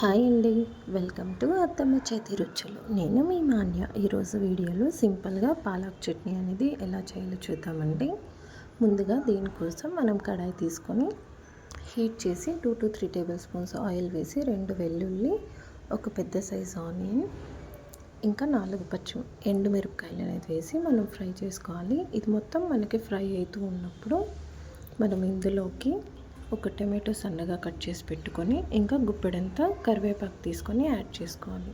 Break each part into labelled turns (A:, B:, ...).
A: Hi అండి. Welcome to అత్తమ్మ చేతి రుచులు. నేను మీ మాన్య. ఈరోజు వీడియోలో సింపుల్గా పాలక్ చట్నీ అనేది ఎలా చేయాలో చూద్దామండి. ముందుగా దీనికోసం మనం కడాయి తీసుకొని హీట్ చేసి two to three tablespoons oil వేసి రెండు వెల్లుల్లి ఒక పెద్ద సైజ్ ఆనియన్ ఇంకా నాలుగు పచ్చి ఎండు మిరపకాయలు అనేది వేసి మనం ఫ్రై చేసుకోవాలి. ఇది మొత్తం మనకి ఫ్రై అవుతూ ఉన్నప్పుడు మనం ఇందులోకి ఒక టమాటో సన్నగా కట్ చేసి పెట్టుకొని ఇంకా గుప్పెడంతా కరివేపాకు తీసుకొని యాడ్ చేసుకోవాలి.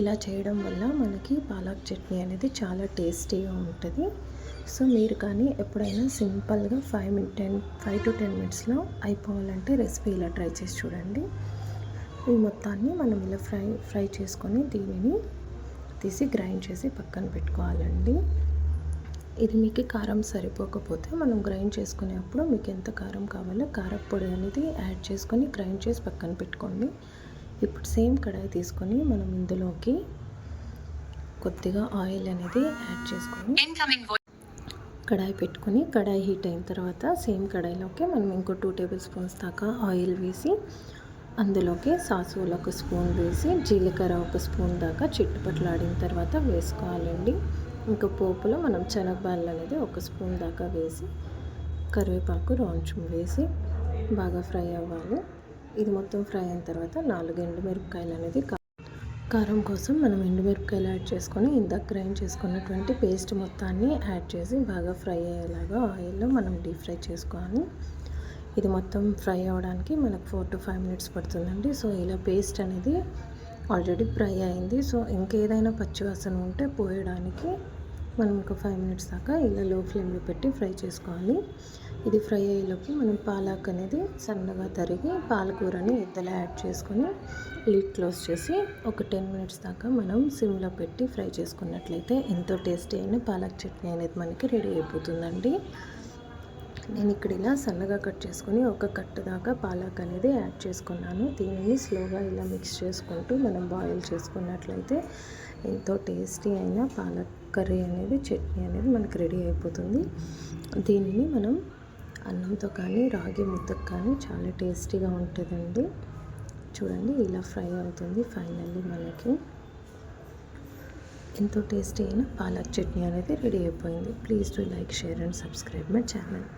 A: ఇలా చేయడం వల్ల మనకి పాలక్ చట్నీ అనేది చాలా టేస్టీగా ఉంటుంది. సో మీరు కానీ ఎప్పుడైనా సింపుల్గా five minute ten five to ten మినిట్స్లో అయిపోవాలంటే రెసిపీ ఇలా ట్రై చేసి చూడండి. ఈ మొత్తాన్ని మనం ఇలా ఫ్రై ఫ్రై చేసుకొని దీనిని తీసి గ్రైండ్ చేసి పక్కన పెట్టుకోవాలండి. ఇది మీకు కారం సరిపోకపోతే మనం గ్రైండ్ చేసుకునేప్పుడు మీకు ఎంత కారం కావాలో కారపొడి అనేది యాడ్ చేసుకొని గ్రైండ్ చేసి పక్కన పెట్టుకోండి. ఇప్పుడు సేమ్ కడాయి తీసుకొని మనం ఇందులోకి కొద్దిగా ఆయిల్ అనేది యాడ్ చేసుకొని కడాయి పెట్టుకొని కడాయి హీట్ అయిన తర్వాత సేమ్ కడాయిలోకి మనం ఇంకో టూ టేబుల్ స్పూన్స్ దాకా ఆయిల్ వేసి అందులోకి సాసులు ఒక స్పూన్ వేసి జీలకర్ర ఒక స్పూన్ దాకా చిట్టుపట్లాడిన తర్వాత వేసుకోవాలండి. ఇంకా పోపులో మనం శనగబాళ్ళు అనేది ఒక స్పూన్ దాకా వేసి కరివేపాకు రోంచం వేసి బాగా ఫ్రై అవ్వాలి. ఇది మొత్తం ఫ్రై అయిన తర్వాత నాలుగు ఎండుమిరపకాయలు అనేది కారం కోసం మనం ఎండుమిరపకాయలు యాడ్ చేసుకొని ఇందాక గ్రైండ్ చేసుకున్నటువంటి పేస్ట్ మొత్తాన్ని యాడ్ చేసి బాగా ఫ్రై అయ్యేలాగా ఆయిల్లో మనం డీప్ ఫ్రై చేసుకోవాలి. ఇది మొత్తం ఫ్రై అవ్వడానికి మనకు ఫోర్ టు ఫైవ్ మినిట్స్ పడుతుందండి. సో ఇలా పేస్ట్ అనేది ఆల్రెడీ ఫ్రై అయింది. సో ఇంకేదైనా పచ్చివాసన ఉంటే పోయడానికి మనం ఒక ఫైవ్ మినిట్స్ దాకా ఇలా లో ఫ్లేమ్లో పెట్టి ఫ్రై చేసుకోవాలి. ఇది ఫ్రై అయ్యేలోపు మనం పాలక్ అనేది సన్నగా తరిగి పాలకూరని ఇద్దలా యాడ్ చేసుకొని లిడ్ క్లోజ్ చేసి ఒక టెన్ మినిట్స్ దాకా మనం సిమ్లో పెట్టి ఫ్రై చేసుకున్నట్లయితే ఎంతో టేస్టీ అయిన పాలక్ చట్నీ అనేది మనకి రెడీ అయిపోతుందండి. నేను ఇక్కడ ఇలా సన్నగా కట్ చేసుకొని ఒక కట్టు దాకా పాలక్ అనేది యాడ్ చేసుకున్నాను. దీనిని స్లోగా ఇలా మిక్స్ చేసుకుంటూ మనం బాయిల్ చేసుకున్నట్లయితే ఎంతో టేస్టీ అయిన పాలక్ కర్రీ అనేది చట్నీ అనేది మనకు రెడీ అయిపోతుంది. దీనిని మనం అన్నంతో కానీ రాగి ముద్దకు కానీ చాలా టేస్టీగా ఉంటుందండి. చూడండి ఇలా ఫ్రై అవుతుంది ఫైనల్లీ మనకి. ఎంతో టేస్టీ అయిన పాలక్ చట్నీ అనేది రెడీ అయిపోయింది. Please to like share and subscribe my channel.